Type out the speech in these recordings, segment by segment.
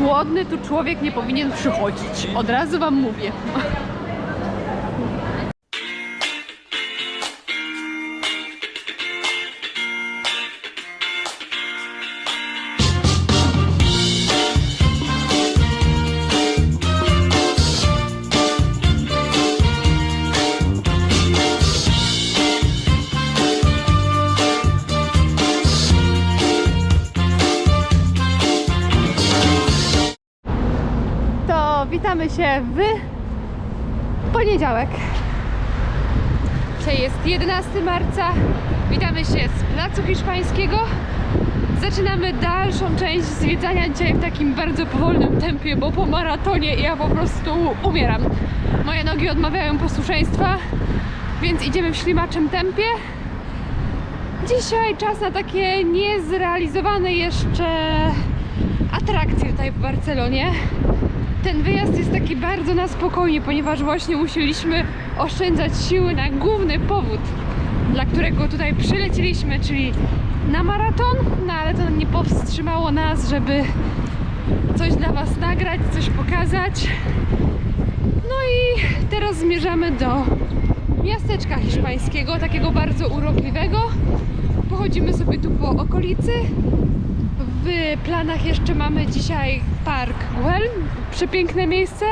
Głodny tu człowiek nie powinien przychodzić. Od razu wam mówię. Się w poniedziałek. Dzisiaj jest 11 marca. Witamy się z Placu Hiszpańskiego. Zaczynamy dalszą część zwiedzania dzisiaj w takim bardzo powolnym tempie, bo po maratonie ja po prostu umieram. Moje nogi odmawiają posłuszeństwa, więc idziemy w ślimaczym tempie. Dzisiaj czas na takie niezrealizowane jeszcze atrakcje tutaj w Barcelonie. Ten wyjazd jest taki bardzo na spokojnie, ponieważ właśnie musieliśmy oszczędzać siły na główny powód, dla którego tutaj przylecieliśmy, czyli na maraton, no ale to nie powstrzymało nas, żeby coś dla Was nagrać, coś pokazać. No i teraz zmierzamy do miasteczka hiszpańskiego, takiego bardzo urokliwego. Pochodzimy sobie tu po okolicy. W planach jeszcze mamy dzisiaj Park Güell, przepiękne miejsce,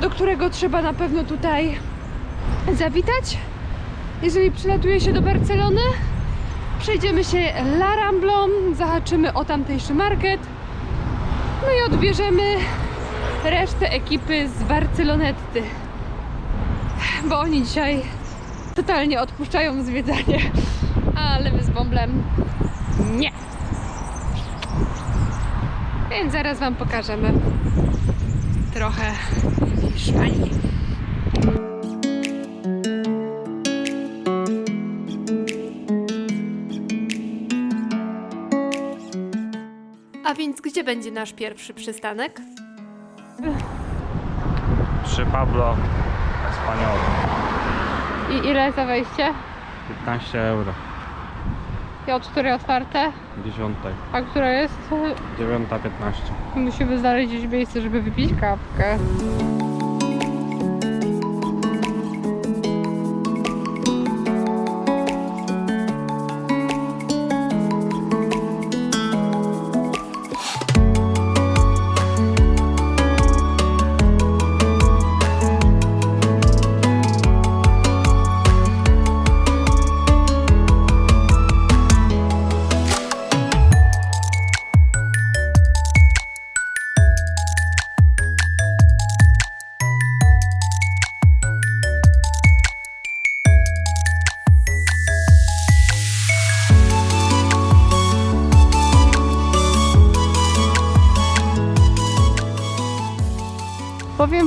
do którego trzeba na pewno tutaj zawitać. Jeżeli przylatuje się do Barcelony, przejdziemy się La Ramblą, zahaczymy o tamtejszy market, no i odbierzemy resztę ekipy z Barcelonetty, bo oni dzisiaj totalnie odpuszczają zwiedzanie, ale my z Bąblem nie. Więc zaraz Wam pokażemy trochę Hiszpanii. A więc gdzie będzie nasz pierwszy przystanek? Przy Pablo Espanyol. I ile za wejście? 15 euro. I od której otwarte? 10. A która jest? 9.15. Musimy znaleźć gdzieś miejsce, żeby wypić kawkę.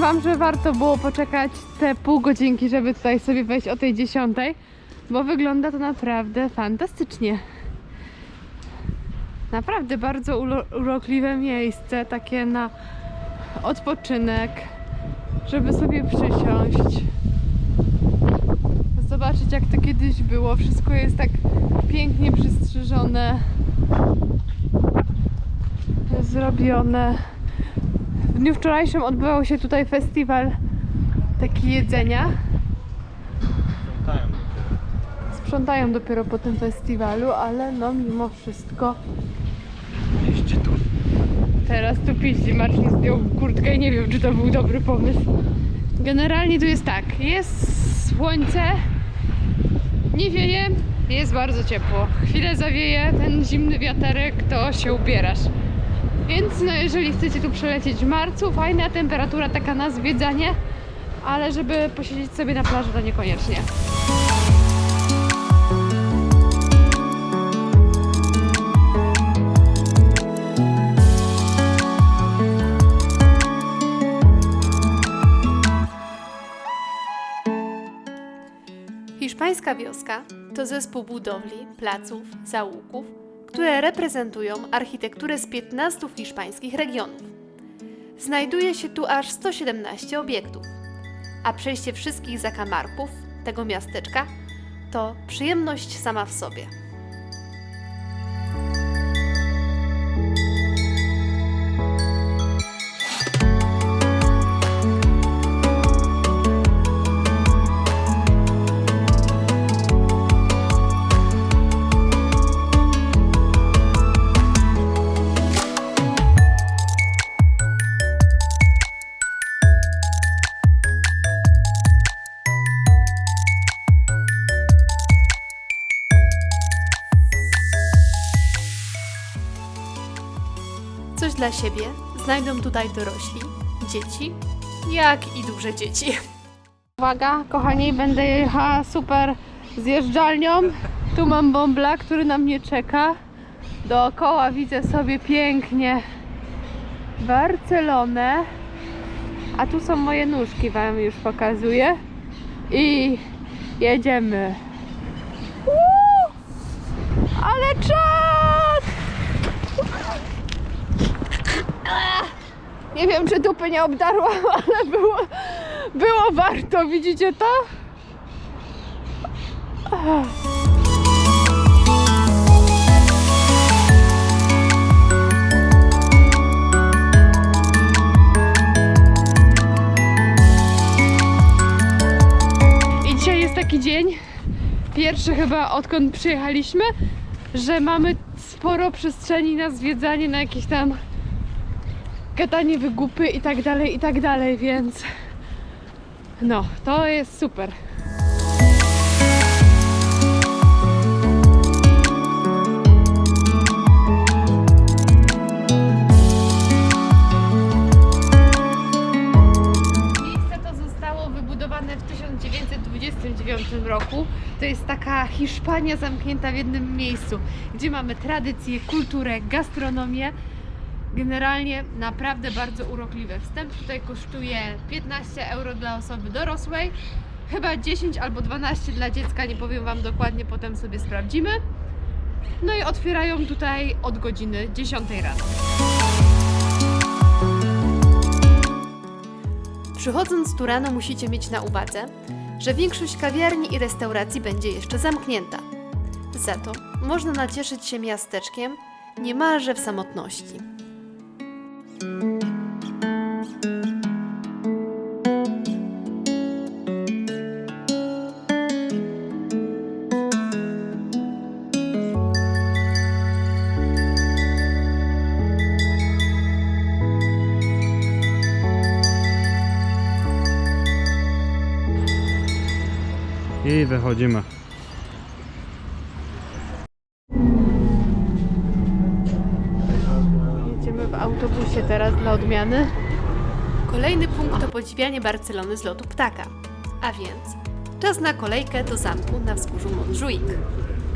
Wam, że warto było poczekać te pół godzinki, żeby tutaj sobie wejść o tej dziesiątej, bo wygląda to naprawdę fantastycznie. Naprawdę bardzo urokliwe miejsce, takie na odpoczynek, żeby sobie przysiąść. Zobaczyć jak to kiedyś było. Wszystko jest tak pięknie przystrzyżone, zrobione. W dniu wczorajszym odbywał się tutaj festiwal taki jedzenia. Sprzątają dopiero po tym festiwalu, ale no mimo wszystko Jeźdźcie tu. teraz tu piździ Marcin zdjął kurtkę i nie wiem czy to był dobry pomysł. Generalnie tu jest tak, jest słońce, nie wieje, jest bardzo ciepło. Chwilę zawieje ten zimny wiaterek, to się ubierasz. Więc no, jeżeli chcecie tu przelecieć w marcu, fajna temperatura taka na zwiedzanie, ale żeby posiedzieć sobie na plaży to niekoniecznie. Hiszpańska wioska to zespół budowli, placów, zaułków, które reprezentują architekturę z 15 hiszpańskich regionów. Znajduje się tu aż 117 obiektów, a przejście wszystkich zakamarków tego miasteczka to przyjemność sama w sobie. Siebie znajdą tutaj dorośli, dzieci, jak i duże dzieci. Uwaga, kochani, będę jechała super zjeżdżalnią. Tu mam bąbla, który na mnie czeka. Dookoła widzę sobie pięknie Barcelonę. A tu są moje nóżki, wam już pokazuję. I jedziemy. Uuu, ale czad! Nie wiem, czy dupy nie obdarłam, ale było, było warto, widzicie to? I dzisiaj jest taki dzień, pierwszy chyba odkąd przyjechaliśmy, że mamy sporo przestrzeni na zwiedzanie, na jakieś tam gadanie wygupy i tak dalej, i tak dalej, więc no, to jest super. Miejsce to zostało wybudowane w 1929 roku. To jest taka Hiszpania zamknięta w jednym miejscu, gdzie mamy tradycję, kulturę, gastronomię. Generalnie naprawdę bardzo urokliwe. Wstęp tutaj kosztuje 15 euro dla osoby dorosłej, chyba 10 albo 12 dla dziecka, nie powiem Wam dokładnie, potem sobie sprawdzimy. No i otwierają tutaj od godziny 10 rano. Przychodząc tu rano musicie mieć na uwadze, że większość kawiarni i restauracji będzie jeszcze zamknięta. Za to można nacieszyć się miasteczkiem niemalże w samotności. Wychodzimy. Jedziemy w autobusie teraz dla odmiany. Kolejny punkt to podziwianie Barcelony z lotu ptaka. A więc czas na kolejkę do zamku na wzgórzu Montjuic.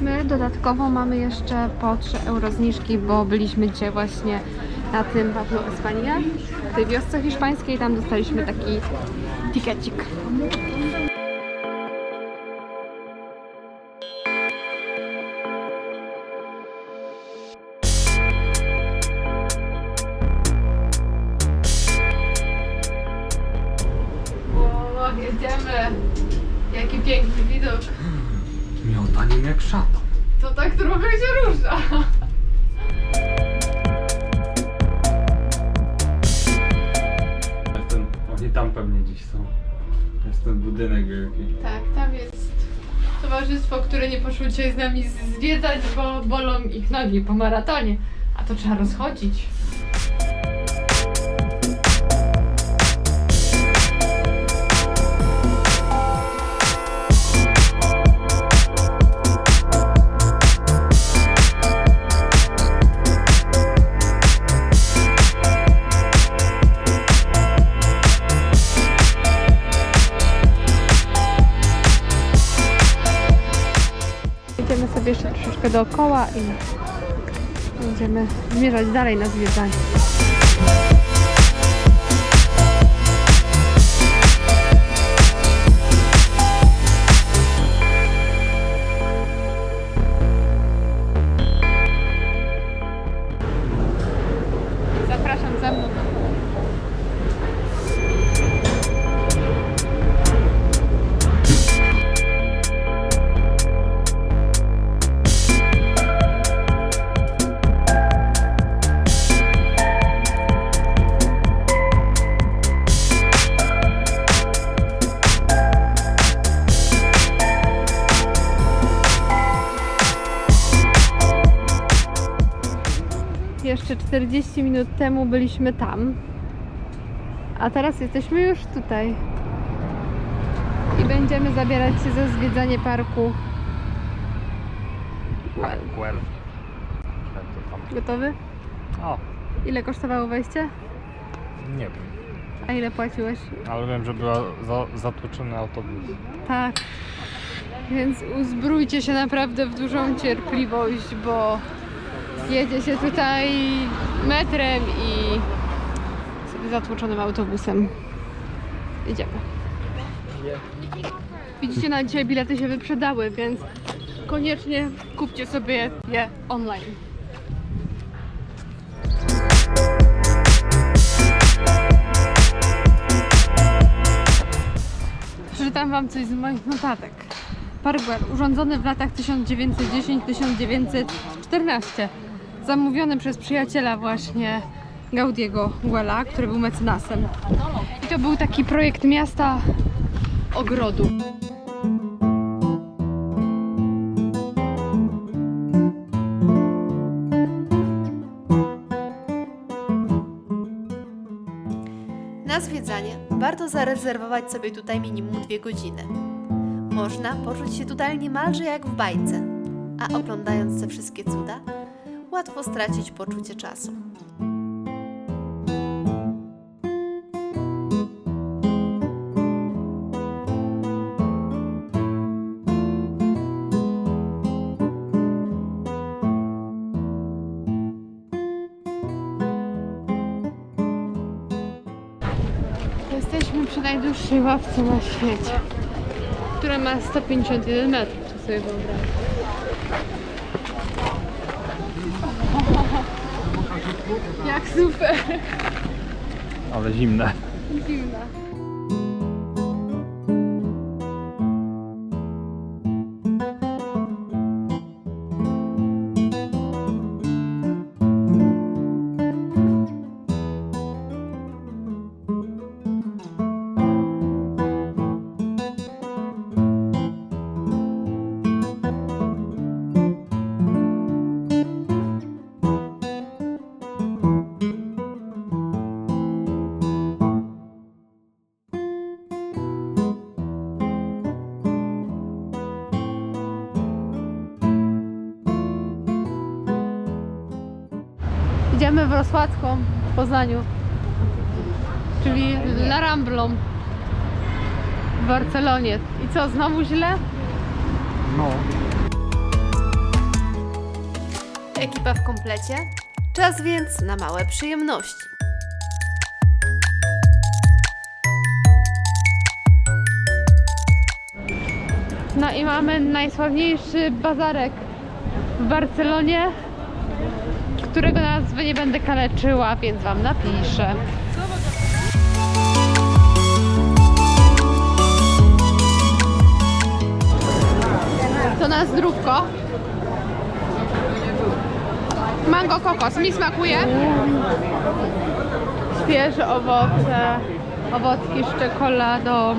My dodatkowo mamy jeszcze po 3 euro zniżki, bo byliśmy dzisiaj właśnie na tym Pablo Espania, w tej wiosce hiszpańskiej, tam dostaliśmy taki tikecik. Jedziemy! Jaki piękny widok! Miotaniem jak szatan. To tak trochę się rusza. Ten, oni tam pewnie gdzieś są. Jest ten budynek wielki. Tak, tam jest towarzystwo, które nie poszło dzisiaj z nami zwiedzać, bo bolą ich nogi po maratonie. A to trzeba rozchodzić. Dookoła i będziemy zmierzać dalej na zwiedzanie. 40 minut temu byliśmy tam, a teraz jesteśmy już tutaj. I będziemy zabierać się za zwiedzanie parku. Well. Gotowy? O, Ile kosztowało wejście? Nie wiem, A ile płaciłeś? ale wiem, że była za, zatłoczony autobus. Tak. Więc uzbrójcie się naprawdę w dużą cierpliwość, bo jedzie się tutaj metrem i zatłoczonym autobusem. Idziemy. Widzicie, na dzisiaj bilety się wyprzedały, więc koniecznie kupcie sobie je online. Przeczytam Wam coś z moich notatek. Park urządzony w latach 1910-1914. Zamówiony przez przyjaciela właśnie Gaudiego Güella, który był mecenasem. I to był taki projekt miasta ogrodu. Na zwiedzanie warto zarezerwować sobie tutaj minimum dwie godziny. Można poczuć się tutaj niemalże jak w bajce, a oglądając te wszystkie cuda, łatwo stracić poczucie czasu. Jesteśmy przy najdłuższej ławce na świecie, która ma 151 metrów, czy sobie wyobraź. Jak super! Ale zimne. Zimna. Idziemy w Rosłacką w Poznaniu, czyli La Ramblą w Barcelonie. I co, znowu źle? No. Ekipa w komplecie? Czas więc na małe przyjemności. No i mamy najsławniejszy bazarek w Barcelonie, którego nazwy nie będę kaleczyła, więc wam napiszę. To na zdrówko. Mango kokos, mi smakuje. Świeże owoce, owocki z czekoladą.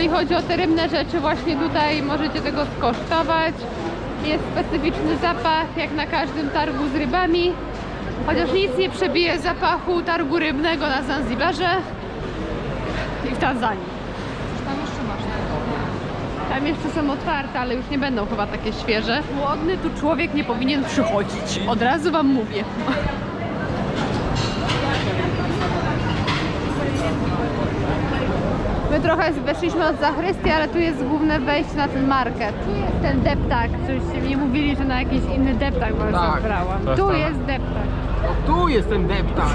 Jeżeli chodzi o te rybne rzeczy, właśnie tutaj możecie tego skosztować. Jest specyficzny zapach, jak na każdym targu z rybami. Chociaż nic nie przebije zapachu targu rybnego na Zanzibarze i w Tanzanii. Tam jeszcze masz. Tam jeszcze są otwarte, ale już nie będą chyba takie świeże. Głodny tu człowiek nie powinien przychodzić. Od razu wam mówię. My trochę weszliśmy od zachrystii, ale tu jest główne wejście na ten market. Tu jest ten deptak, żeście mi mówili, że na jakiś inny deptak was Tak. zabrała. To Tu jest jest deptak. Tu jest ten deptak.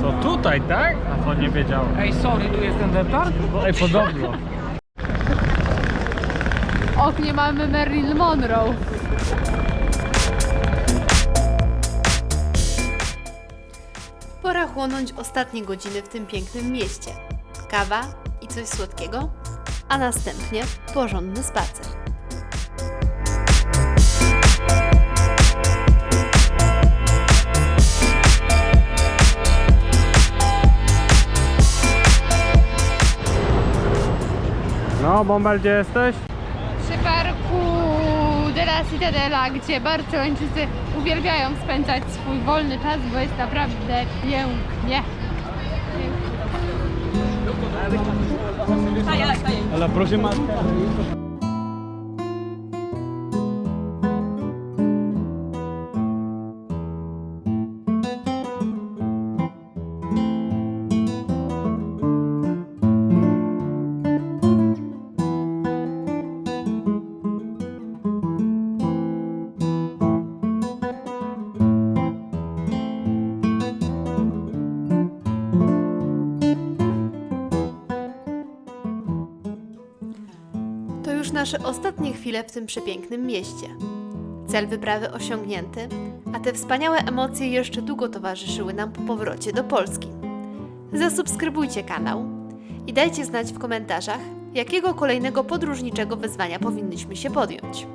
To tutaj, tak? A to nie wiedziałem. Ej, sorry, tu jest ten deptak? Ej, podobno. W oknie mamy Marilyn Monroe. Pora chłonąć ostatnie godziny w tym pięknym mieście. Kawa coś słodkiego, a następnie porządny spacer. No, Bąbel, gdzie jesteś? Przy parku de la La Cittadella, gdzie Barcelończycy uwielbiają spędzać swój wolny czas, bo jest naprawdę pięknie. A la próxima. Nasze ostatnie chwile w tym przepięknym mieście. Cel wyprawy osiągnięty, a te wspaniałe emocje jeszcze długo towarzyszyły nam po powrocie do Polski. Zasubskrybujcie kanał i dajcie znać w komentarzach, jakiego kolejnego podróżniczego wyzwania powinniśmy się podjąć.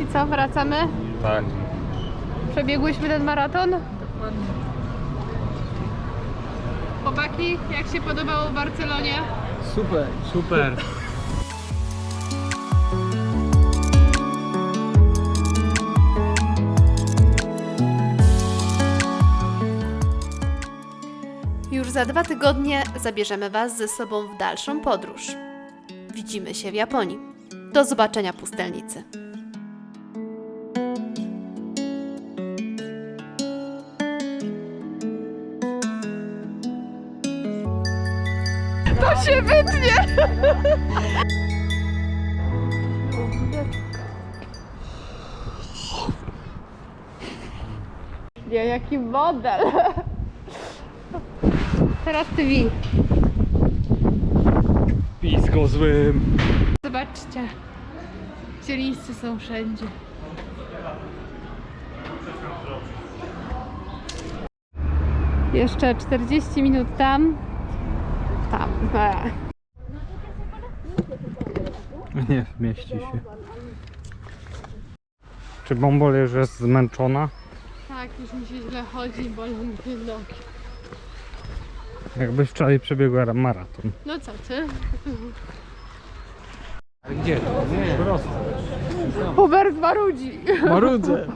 I co, wracamy? Tak. Przebiegłyśmy ten maraton? Chłopaki, jak się podobało w Barcelonie? Super. Super. Już za dwa tygodnie zabierzemy Was ze sobą w dalszą podróż. Widzimy się w Japonii. Do zobaczenia, pustelnicy. To się wytnie! Nie, jaki model! Teraz ty wi. Pisko złym. Zobaczcie. Zielińscy są wszędzie. Jeszcze 40 minut tam. Tam. Nie mieści się. Czy Bombol już jest zmęczona? Tak, już mi się źle chodzi, bolą mnie nogi. Jakbyś wczoraj przebiegła maraton. No co ty? Gdzie? Nie. Prosto. Hubert marudzi. Marudzę.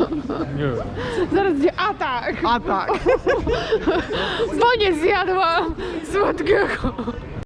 Nie. Zaraz będzie atak. A tak. Bo nie zjadłam słodkiego.